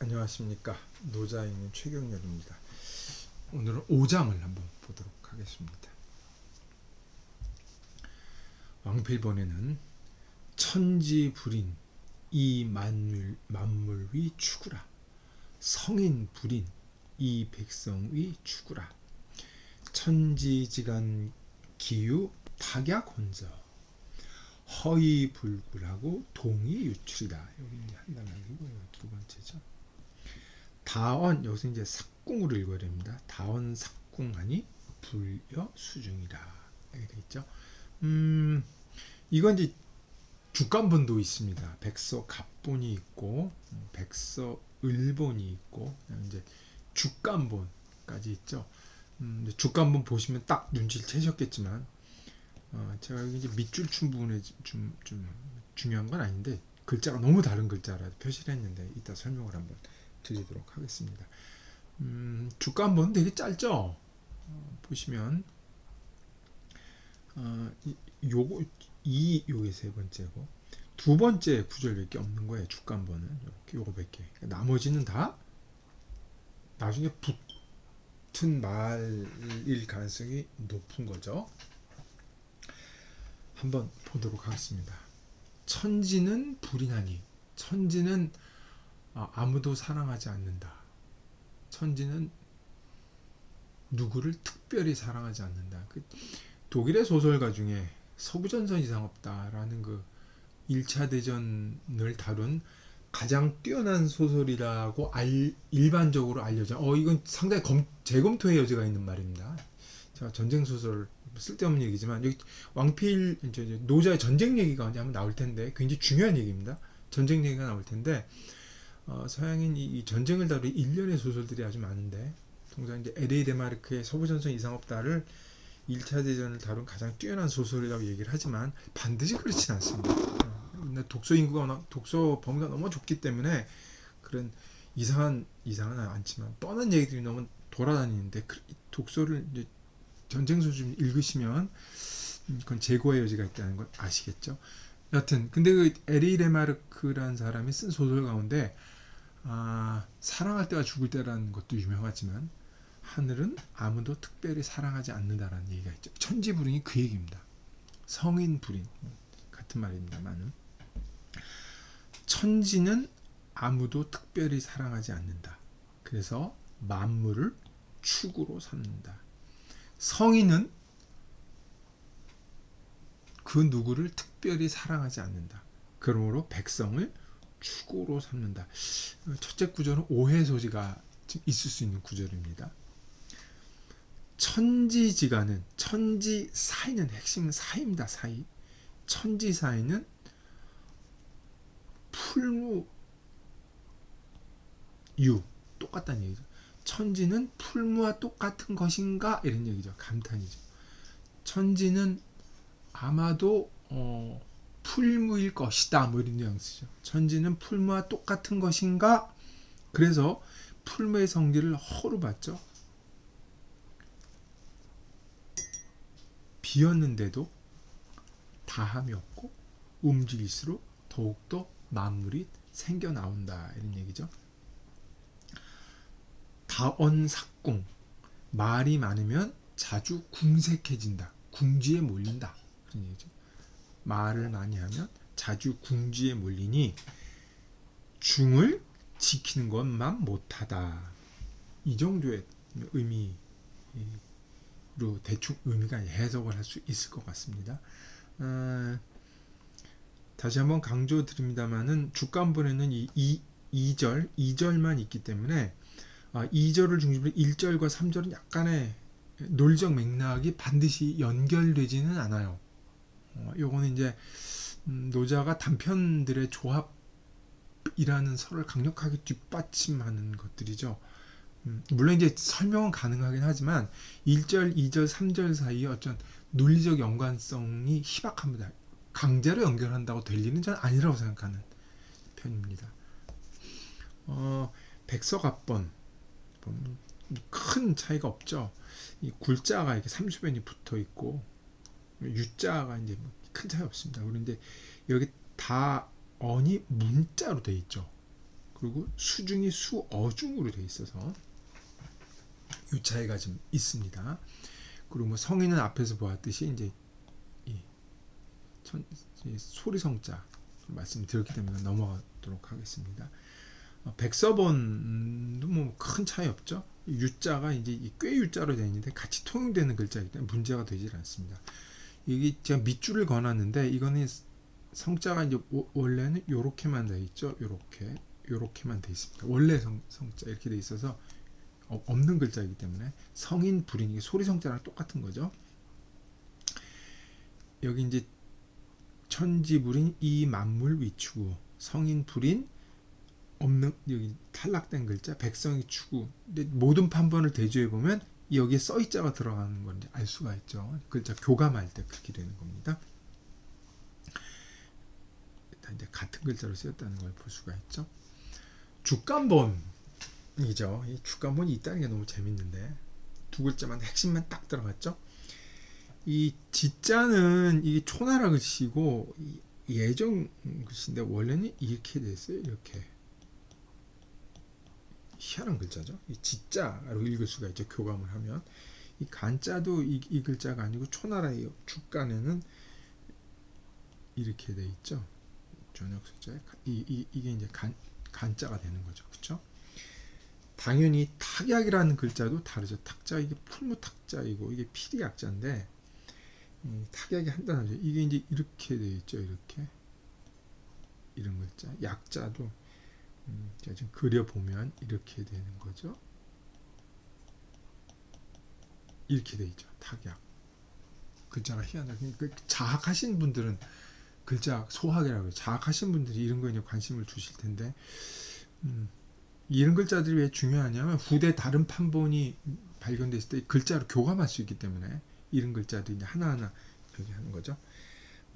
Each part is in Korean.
안녕하십니까 노자인의 최경렬입니다. 오늘은 5장을 한번 보도록 하겠습니다. 왕필본에는 천지불인 이 만물 만물 위 추구라 성인 불인 이 백성 위 추구라 천지지간 기유 박약 혼저 허위 불굴하고 동이 유출이다. 여기 한 단락이고 두 번째죠. 다원 여기서 이제 삭궁으로 읽어야 됩니다. 다원 삭궁하니 불여 수중이라 이렇게 돼 있죠. 음 이건 이제 주간본도 있습니다. 백서 갑본이 있고 음, 백서 을본이 있고 이제 주간본까지 있죠. 음, 주간본 보시면 딱 눈치를 채셨겠지만 어, 제가 여기 이제 밑줄 춘 부분에 좀, 좀 중요한 건 아닌데 글자가 너무 다른 글자라 표시를 했는데 이따 설명을 한번 드리도록 하겠습니다. 음, 주간본 되게 짧죠. 어, 보시면 어, 이, 요거 이 요게 세 번째고 두 번째 구절밖에 없는 거예요. 주간본은 이렇게 요거밖에. 나머지는 다 나중에 붙은 말일 가능성이 높은 거죠. 한번 보도록 하겠습니다. 천지는 불이 나니 천지는 아, 아무도 사랑하지 않는다. 천지는 누구를 특별히 사랑하지 않는다. 그 독일의 소설가 중에 서부전선 이상 없다라는 그 1차 대전을 다룬 가장 뛰어난 소설이라고 알, 일반적으로 알려져. 어 이건 상당히 검, 재검토의 여지가 있는 말입니다. 제가 전쟁 소설 쓸데없는 얘기지만 여기 왕필 이제 노자의 전쟁 얘기가 언제 한번 나올 텐데 굉장히 중요한 얘기입니다. 전쟁 얘기가 나올 텐데 어, 서양인 이, 이 전쟁을 다룬 일련의 소설들이 아주 많은데 통상 이제 L.A. 데마르크의 서부전선 이상 없다를 1차 대전을 다룬 가장 뛰어난 소설이라고 얘기를 하지만 반드시 그렇진 않습니다. 어, 독서 인구가 워낙 독서 범위가 너무 좁기 때문에 그런 이상한 이상은 않지만 뻔한 얘기들이 너무 돌아다니는데 그, 독서를 이제 전쟁 소설 읽으시면 음, 그건 재고의 여지가 있다는 걸 아시겠죠. 여튼 근데 그 에리 레마르크라는 사람이 쓴 소설 가운데 아, 사랑할 때와 죽을 때라는 것도 유명하지만 하늘은 아무도 특별히 사랑하지 않는다라는 얘기가 있죠. 천지 불인이 그 얘기입니다. 성인 불인 같은 말입니다만은 천지는 아무도 특별히 사랑하지 않는다. 그래서 만물을 축으로 삼는다. 성인은 그 누구를 특별히 사랑하지 않는다. 그러므로 백성을 축으로 삼는다. 첫째 구절은 오해 소지가 있을 수 있는 구절입니다. 천지지간은 천지 사이는 핵심은 사이입니다. 사이. 천지 사이는 풀무 유 똑같다는 얘기죠. 천지는 풀무와 똑같은 것인가 이런 얘기죠. 감탄이죠. 천지는 아마도 어, 풀무일 것이다. 뭐 이런 뉘앙스죠. 천지는 풀무와 똑같은 것인가? 그래서 풀무의 성질을 허로 봤죠. 비었는데도 다함이 없고 움직일수록 더욱더 만물이 생겨 나온다 이런 얘기죠. 다언삭궁 말이 많으면 자주 궁색해진다. 궁지에 몰린다. 그런 얘기죠. 말을 많이 하면 자주 궁지에 몰리니 중을 지키는 것만 못하다. 이 정도의 의미로 대충 의미가 해석을 할 수 있을 것 같습니다. 어, 다시 한번 강조드립니다만은 주간본에는 이, 이 2절, 2절만 있기 때문에 아, 2절을 중심으로 1절과 3절은 약간의 논리적 맥락이 반드시 연결되지는 않아요. 어, 요거는 이제 음, 노자가 단편들의 조합이라는 설을 강력하게 뒷받침하는 것들이죠. 음, 물론 이제 설명은 가능하긴 하지만 1절, 2절, 3절 사이에 어떤 논리적 연관성이 희박합니다. 강제로 연결한다고 될 일은 저는 아니라고 생각하는 편입니다. 어, 백서갑본 큰 차이가 없죠. 이 굴자가 이렇게 삼수변이 붙어 있고 유자가 이제 뭐큰 차이 없습니다. 그런데 여기 다 언이 문자로 돼 있죠. 그리고 수중이 수어중으로 돼 있어서 이 차이가 좀 있습니다. 그리고 뭐 성인은 앞에서 보았듯이 이제 이 천, 이 소리 성자 말씀드렸기 때문에 넘어가도록 하겠습니다. 어, 백서본도 뭐 큰 차이 없죠. 이 유자가 이제 이꽤 유자로 되어 있는데 같이 통용되는 글자이기 때문에 문제가 되질 않습니다. 여기 제가 밑줄을 그어놨는데 이거는 성자가 이제 오- 원래는 요렇게만 돼 있죠. 요렇게 요렇게만 돼 있습니다. 원래 성, 성자 이렇게 돼 있어서 어- 없는 글자이기 때문에 성인 불인 이게 소리 성자랑 똑같은 거죠. 여기 이제 천지 불인 이 만물 위추구 성인 불인 없는 여기 탈락된 글자 백성이 추구 근데 모든 판본을 대조해 보면 여기에 써있자가 들어가는 걸 이제 알 수가 있죠. 글자 교감할 때 그렇게 되는 겁니다. 일단 이제 같은 글자로 쓰였다는 걸 볼 수가 있죠. 주간본이죠. 이 주간본이 있다는 게 너무 재밌는데 두 글자만 핵심만 딱 들어갔죠. 이 지자는 이게 초나라 글씨고 이 예정 글씨인데 원래는 이렇게 됐어요 이렇게 희한한 글자죠. 이 지자로 읽을 수가 있죠. 교감을 하면 이 간자도 이, 이 글자가 아니고 초나라의 주간에는 이렇게 돼 있죠. 저녁 숫자에 이, 이 이게 이제 간 간자가 되는 거죠. 그렇죠? 당연히 탁약이라는 글자도 다르죠. 탁자 이게 풀무탁자이고 이게 필이 약자인데 이 탁약이 한 단어죠. 이게 이제 이렇게 돼 있죠. 이렇게 이런 글자. 약자도 음, 지금 그려보면 이렇게 되는 거죠. 이렇게 돼 있죠. 탁약. 글자가 희한하게 그 자학하신 분들은 글자 소학이라고 해요. 자학하신 분들이 이런 거에 관심을 주실 텐데 음, 이런 글자들이 왜 중요하냐면 후대 다른 판본이 발견됐을 때 글자로 교감할 수 있기 때문에 이런 글자들이 하나하나 여기 하는 거죠.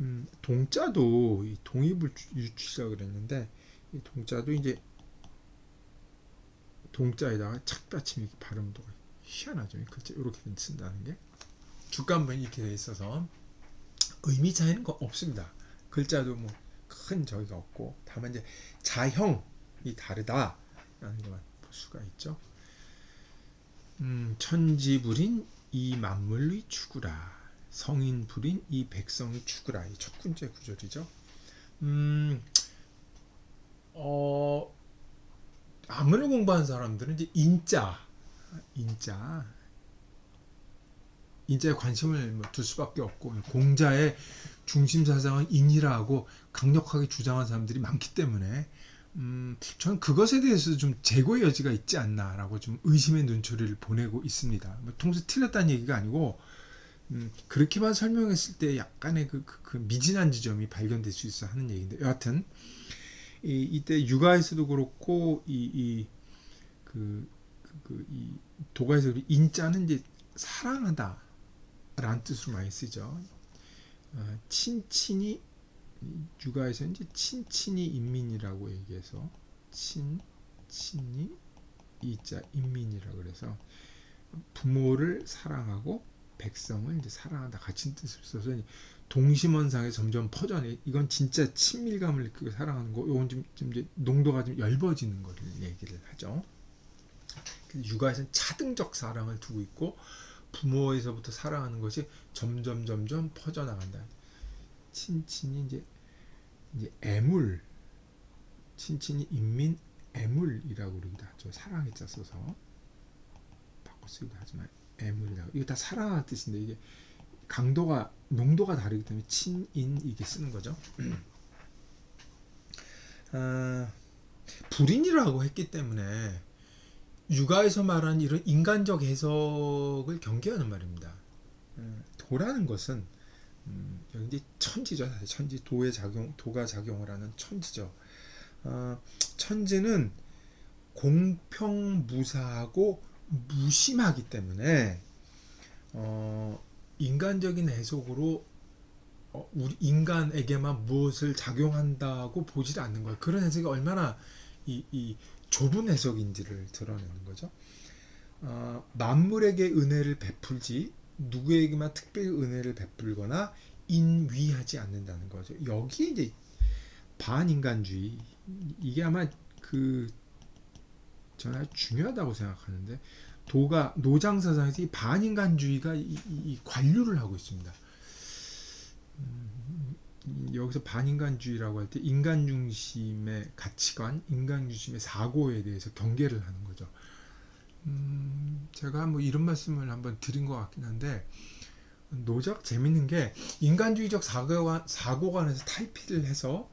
음, 동자도 이 동입을 유추시라고 그랬는데 이 동자도 이제 동자에다가 착받침 이렇게 발음도 희한하죠. 이 글자 이렇게 쓴다는 게 주간본이 이렇게 돼 있어서 의미 차이는 거 없습니다. 글자도 뭐 큰 저기가 없고 다만 이제 자형이 다르다라는 것만 볼 수가 있죠. 음, 천지불인 이 만물의 추구라 성인불인 이 백성의 추구라 이첫 군째 구절이죠. 음, 어, 아무리 공부한 사람들은 이제 인자, 인자, 인자에 관심을 뭐둘 수밖에 없고 공자의 중심 사상은 인이라고 강력하게 주장한 사람들이 많기 때문에 음, 저는 그것에 대해서 좀 재고의 여지가 있지 않나라고 좀 의심의 눈초리를 보내고 있습니다. 뭐 통수 틀렸다는 얘기가 아니고 음, 그렇게만 설명했을 때 약간의 그, 그, 그 미진한 지점이 발견될 수 있어 하는 얘기인데 여하튼 이, 이때 육아에서도 그렇고 이그 그, 그, 이 도가에서 인자는 이제 사랑하다 라는 뜻으로 많이 쓰죠. 어, 친친이 육아에서 이제 친친이 인민이라고 얘기해서 친친이 이자 인민이라고 그래서 부모를 사랑하고 백성을 이제 사랑한다 같은 뜻을 써서 동심원상에 점점 퍼져내 이건 진짜 친밀감을 느끼고 사랑하는 거 이건 좀, 좀 이제 농도가 좀 얇아지는 거를 얘기를 하죠. 근데 육아에서는 차등적 사랑을 두고 있고 부모에서부터 사랑하는 것이 점점 점점 퍼져 나간다. 친친이 이제 이제 애물 친친이 인민 애물이라고 그러기도 하죠. 사랑에 짜서서 바꿔 쓰기도 하지만 애물이라고 이거 다 사랑하는 뜻인데 이게 강도가 농도가 다르기 때문에 친인 이게 쓰는 거죠. 아, 불인이라고 했기 때문에 육아에서 말하는 이런 인간적 해석을 경계하는 말입니다. 음, 도라는 것은 음, 여기 천지죠. 천지 도의 작용 도가 작용을 하는 천지죠. 어, 천지는 공평무사하고 무심하기 때문에 어, 인간적인 해석으로 어, 우리 인간에게만 무엇을 작용한다고 보지 않는 거예요. 그런 해석이 얼마나 이, 이 좁은 해석인지를 드러내는 거죠. 어, 만물에게 은혜를 베풀지 누구에게만 특별히 은혜를 베풀거나 인위하지 않는다는 거죠. 여기 이제 반인간주의 이게 아마 그그 저는 중요하다고 생각하는데 도가 노장 사상에서 이 반인간주의가 이, 이- 이 관류를 하고 있습니다. 음, 여기서 반인간주의라고 할 때 인간 중심의 가치관, 인간 중심의 사고에 대해서 경계를 하는 거죠. 음, 제가 뭐 이런 말씀을 한번 드린 것 같긴 한데 노작 재밌는 게 인간주의적 사고관, 사고관에서 탈피를 해서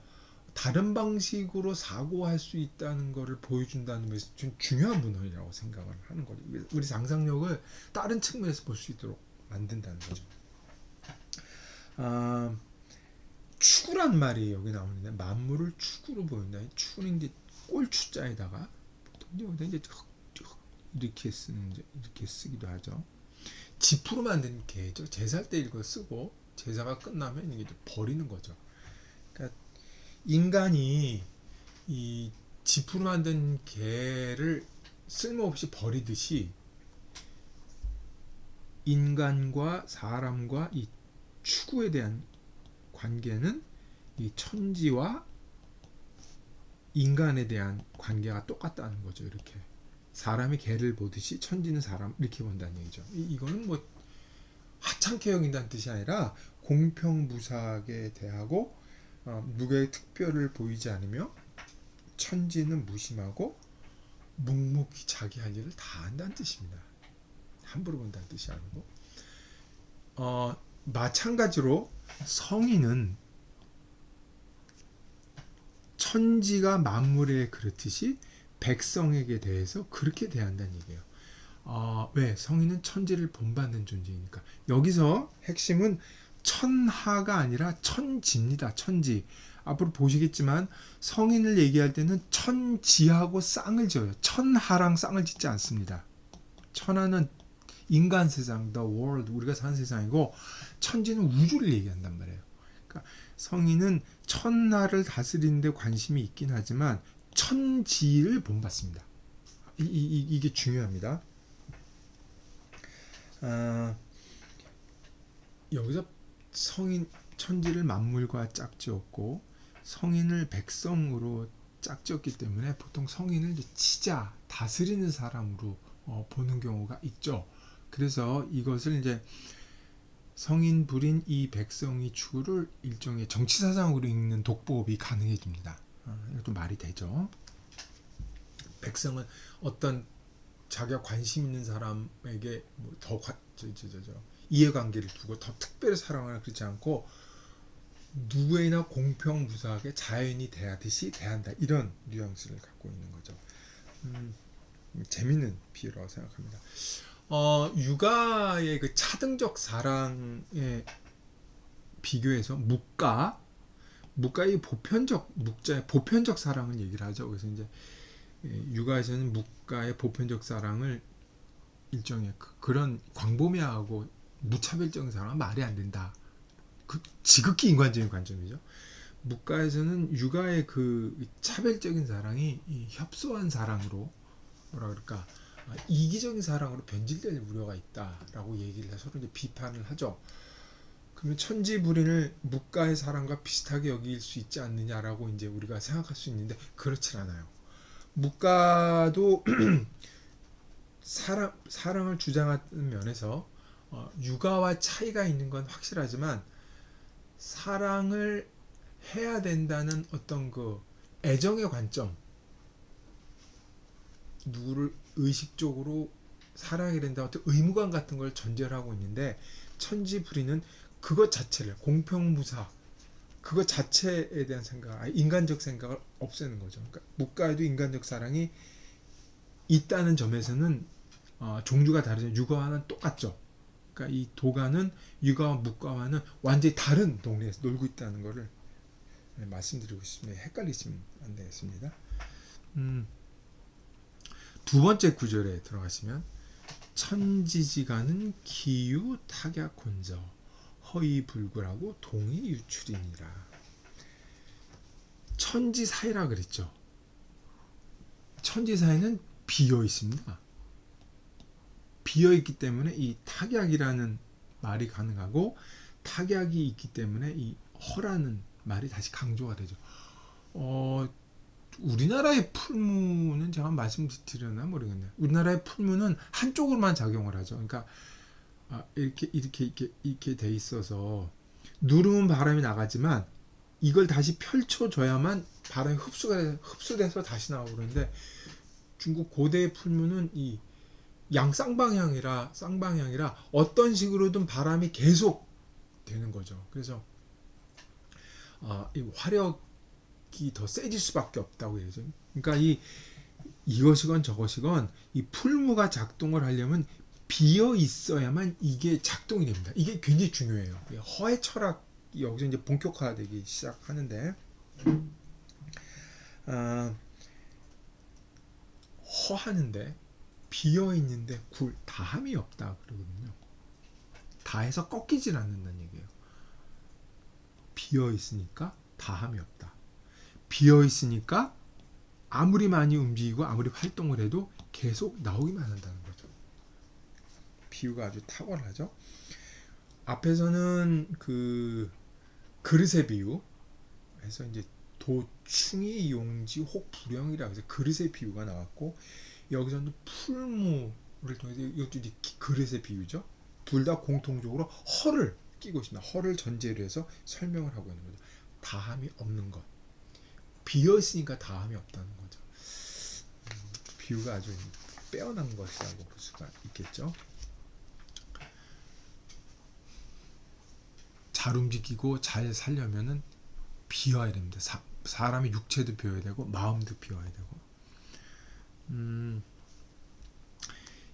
다른 방식으로 사고할 수 있다는 것을 보여준다는 것이 좀 중요한 문헌이라고 생각을 하는 거죠. 우리 상상력을 다른 측면에서 볼 수 있도록 만든다는 거죠. 아, 추구란 말이 여기 나오는데 만물을 추구로 보인다. 이 추구는 이제 꼴추자에다가 보통 이제 이렇게 쓰는 이렇게 쓰기도 하죠. 지프로 만든 개죠. 제사 때 이거 쓰고 제사가 끝나면 이게 버리는 거죠. 인간이 이 지프로 만든 개를 쓸모없이 버리듯이 인간과 사람과 이 추구에 대한 관계는 이 천지와 인간에 대한 관계가 똑같다는 거죠. 이렇게 사람이 개를 보듯이 천지는 사람 이렇게 본다는 얘기죠. 이, 이거는 뭐 하찮게 여긴다는 뜻이 아니라 공평무사하게 대하고 어, 누구의 특별을 보이지 않으며 천지는 무심하고 묵묵히 자기 할 일을 다 한다는 뜻입니다. 함부로 본다는 뜻이 아니고 어, 마찬가지로 성인은 천지가 만물에 그렇듯이 백성에게 대해서 그렇게 대한다는 얘기예요. 어, 왜? 성인은 천지를 본받는 존재이니까. 여기서 핵심은 천하가 아니라 천지입니다. 천지. 앞으로 보시겠지만 성인을 얘기할 때는 천지하고 쌍을 지어요. 천하랑 쌍을 짓지 않습니다. 천하는 인간 세상, the world, 우리가 사는 세상이고 천지는 우주를 얘기한단 말이에요. 그러니까 성인은 천하를 다스리는 데 관심이 있긴 하지만 천지를 본받습니다. 이, 이, 이게 중요합니다. 아, 여기서 성인 천지를 만물과 짝지었고 성인을 백성으로 짝지었기 때문에 보통 성인을 치자 다스리는 사람으로 어, 보는 경우가 있죠. 그래서 이것을 이제 성인 불인 이 백성이 추구를 일종의 정치 사상으로 읽는 독보업이 가능해집니다. 어, 이것도 말이 되죠. 백성은 어떤 자기가 관심 있는 사람에게 뭐더 저, 저, 저, 저, 이해관계를 두고 더 특별히 사랑하거나 그렇지 않고 누구에나 공평무사하게 자연이 대하듯이 대한다 이런 뉘앙스를 갖고 있는 거죠. 음, 재밌는 비유라고 생각합니다. 어, 육아의 그 차등적 사랑에 비교해서 묵가, 묵가의 보편적 묵자의 보편적 사랑을 얘기를 하죠. 그래서 이제 예, 육아에서는 묵가의 보편적 사랑을 일종의 그, 그런 광범위하고 무차별적인 사랑은 말이 안 된다. 그 지극히 인간적인 관점이죠. 묵가에서는 육아의 그 차별적인 사랑이 이 협소한 사랑으로 뭐라 그럴까 아, 이기적인 사랑으로 변질될 우려가 있다라고 얘기를 해서 서로 이제 비판을 하죠. 그러면 천지불인을 묵가의 사랑과 비슷하게 여길 수 있지 않느냐라고 이제 우리가 생각할 수 있는데 그렇지 않아요. 묵가도 사랑 사랑을 주장하는 면에서 어, 육아와 차이가 있는 건 확실하지만 사랑을 해야 된다는 어떤 그 애정의 관점 누구를 의식적으로 사랑해야 된다 어떤 의무감 같은 걸 전제를 하고 있는데 천지 불이는 그것 자체를 공평무사 그것 자체에 대한 생각, 인간적 생각을 없애는 거죠. 그러니까 묵가에도 인간적 사랑이 있다는 점에서는 어, 종류가 다르죠. 육아와는 똑같죠. 그러니까 이 도가는 육아와 묵가와는 완전히 다른 동네에서 놀고 있다는 것을 네, 말씀드리고 싶습니다. 헷갈리시면 안 되겠습니다. 음, 두 번째 구절에 들어가시면 천지지가는 기유 타격 혼저 허위 불굴하고 동의 유출이니라. 천지 사이라 그랬죠. 천지 사이는 비어 있습니다. 비어 있기 때문에 이 타격이라는 말이 가능하고 타격이 있기 때문에 이 허라는 말이 다시 강조가 되죠. 어, 우리나라의 풀무는 제가 말씀드렸나 모르겠네요. 우리나라의 풀무는 한쪽으로만 작용을 하죠. 그러니까 아, 이렇게 이렇게 이렇게 이렇게 돼 있어서 누르면 바람이 나가지만 이걸 다시 펼쳐줘야만 바람이 흡수가 돼- 흡수돼서 다시 나오고 그러는데 중국 고대의 풀무는 이 양 쌍방향이라 쌍방향이라 어떤 식으로든 바람이 계속 되는 거죠. 그래서 아, 이 화력이 더 세질 수밖에 없다고 얘기죠. 그러니까 이 이것이건 저것이건 이 풀무가 작동을 하려면 비어 있어야만 이게 작동이 됩니다. 이게 굉장히 중요해요. 이 허의 철학이 여기서 이제 본격화되기 시작하는데 아, 허하는데 비어 있는데 굴 다함이 없다 그러거든요. 다해서 꺾이질 않는다는 얘기예요. 비어 있으니까 다함이 없다. 비어 있으니까 아무리 많이 움직이고 아무리 활동을 해도 계속 나오기만 한다는 거죠. 비유가 아주 탁월하죠. 앞에서는 그 그릇의 비유, 해서 이제 도충이 용지 혹 불영이라 해서 그릇의 비유가 나왔고 여기서는 풀무를 통해서 이것도 이제 기- 그릇의 비유죠. 둘 다 공통적으로 허를 끼고 있습니다. 허를 전제로 해서 설명을 하고 있는 거죠. 다함이 없는 것. 비어 있으니까 다함이 없다는 거죠. 음, 비유가 아주 빼어난 것이라고 볼 수가 있겠죠. 잘 움직이고 잘 살려면은 비어야 됩니다. 사, 사람의 육체도 비어야 되고 마음도 비어야 되고. 음,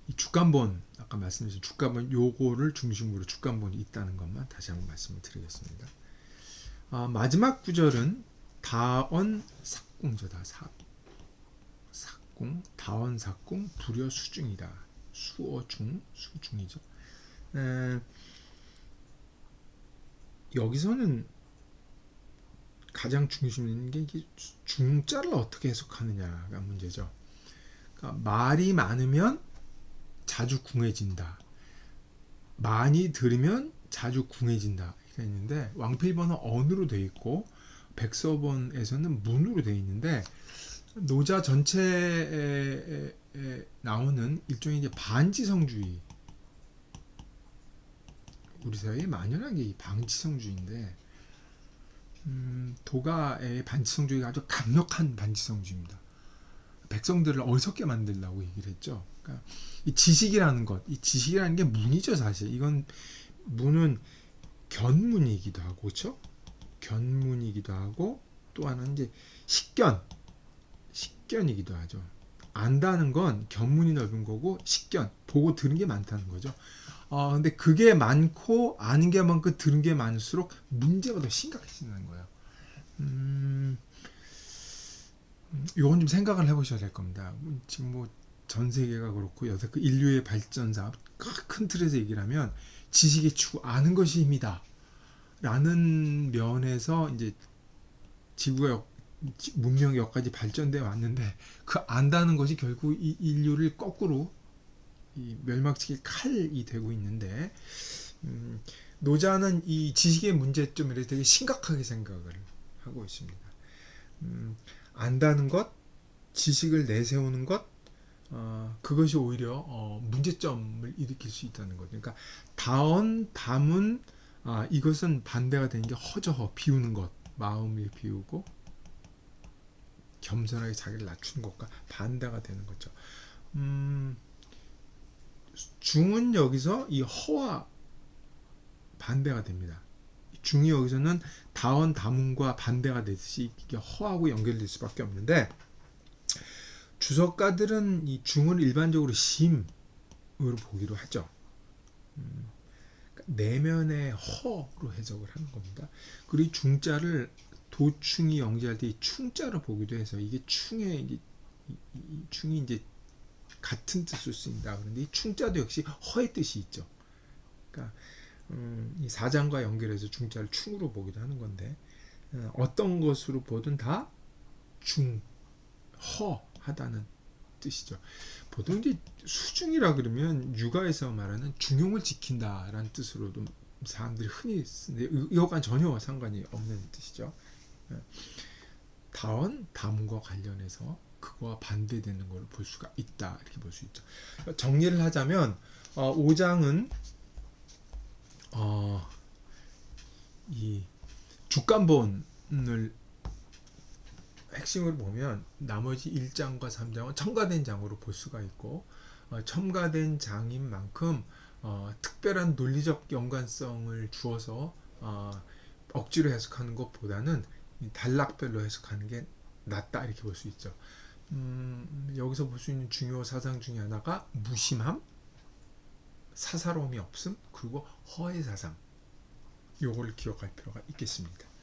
이 주간본 아까 말씀드린 주간본 요거를 중심으로 주간본이 있다는 것만 다시 한번 말씀을 드리겠습니다. 아, 마지막 구절은 다언 삭궁저다 사, 삭궁 다언 삭궁 불여 수중이다 수어중 수중이죠. 에, 여기서는 가장 있는 게 이게 중자를 어떻게 해석하느냐가 문제죠. 그러니까 말이 많으면 자주 궁해진다. 많이 들으면 자주 궁해진다. 이게 있는데 왕필번은 언으로 돼 있고 백서본에서는 문으로 돼 있는데 노자 전체에 에 나오는 일종의 이제 반지성주의 우리 사회에 만연한 게이 반지성주의인데 음, 도가의 반지성주의가 아주 강력한 반지성주의입니다. 백성들을 어리석게 만들려고 얘기를 했죠. 그러니까 이 지식이라는 것, 이 지식이라는 게 문이죠, 사실. 이건 문은 견문이기도 하고, 그렇죠? 견문이기도 하고 또 하나는 이제 식견, 식견이기도 하죠. 안다는 건 견문이 넓은 거고 식견, 보고 들은 게 많다는 거죠. 어, 근데 그게 많고 아는 게 많고 들은 게 많을수록 문제가 더 심각해지는 거예요. 음, 음, 요건 좀 생각을 해보셔야 될 겁니다. 뭐 지금 뭐 전 세계가 그렇고 여태 그 인류의 발전사 큰 틀에서 얘기를 하면 지식의 추구 아는 것이 힘이다. 라는 면에서 이제 지구가 역, 문명이 여기까지 발전돼 왔는데 그 안다는 것이 결국 이 인류를 거꾸로 이 멸망시킬 칼이 되고 있는데 음, 노자는 이 지식의 문제점에 대해서 되게 심각하게 생각을 하고 있습니다. 음, 안다는 것, 지식을 내세우는 것, 어, 그것이 오히려 어, 문제점을 일으킬 수 있다는 거죠. 그러니까 다언, 담은 아, 이것은 반대가 되는 게 허저허 비우는 것, 마음을 비우고 겸손하게 자기를 낮추는 것과 반대가 되는 거죠. 음, 중은 여기서 이 허와 반대가 됩니다. 중이 여기서는 다언 다문과 반대가 되듯이 이게 허하고 연결될 수밖에 없는데 주석가들은 이 중을 일반적으로 심으로 보기로 하죠. 음, 그러니까 내면의 허로 해석을 하는 겁니다. 그리고 이 중자를 도충이 영지할 때 이 충자로 보기도 해서 이게 충의 이게 충이 이제 같은 뜻을 쓰인다. 그런데 이 충자도 역시 허의 뜻이 있죠. 그러니까 음, 이 사장과 연결해서 중자를 충으로 보기도 하는 건데 어, 어떤 것으로 보든 다 중, 허하다는 뜻이죠. 보통 이제 수중이라 그러면 육아에서 말하는 중용을 지킨다라는 뜻으로도 사람들이 흔히 쓰는데 이것과 전혀 상관이 없는 뜻이죠. 예. 다원 다문과 관련해서 그거와 반대되는 걸 볼 수가 있다 이렇게 볼 수 있죠. 정리를 하자면 어, 5장은 어, 이 주간본을 핵심을 보면 나머지 1장과 3장은 첨가된 장으로 볼 수가 있고 어, 첨가된 장인 만큼 어, 특별한 논리적 연관성을 주어서 어, 억지로 해석하는 것보다는 이 단락별로 해석하는 게 낫다 이렇게 볼 수 있죠. 음, 여기서 볼 수 있는 중요 사상 중에 하나가 무심함, 사사로움이 없음, 그리고 허의 사상. 요걸 기억할 필요가 있겠습니다.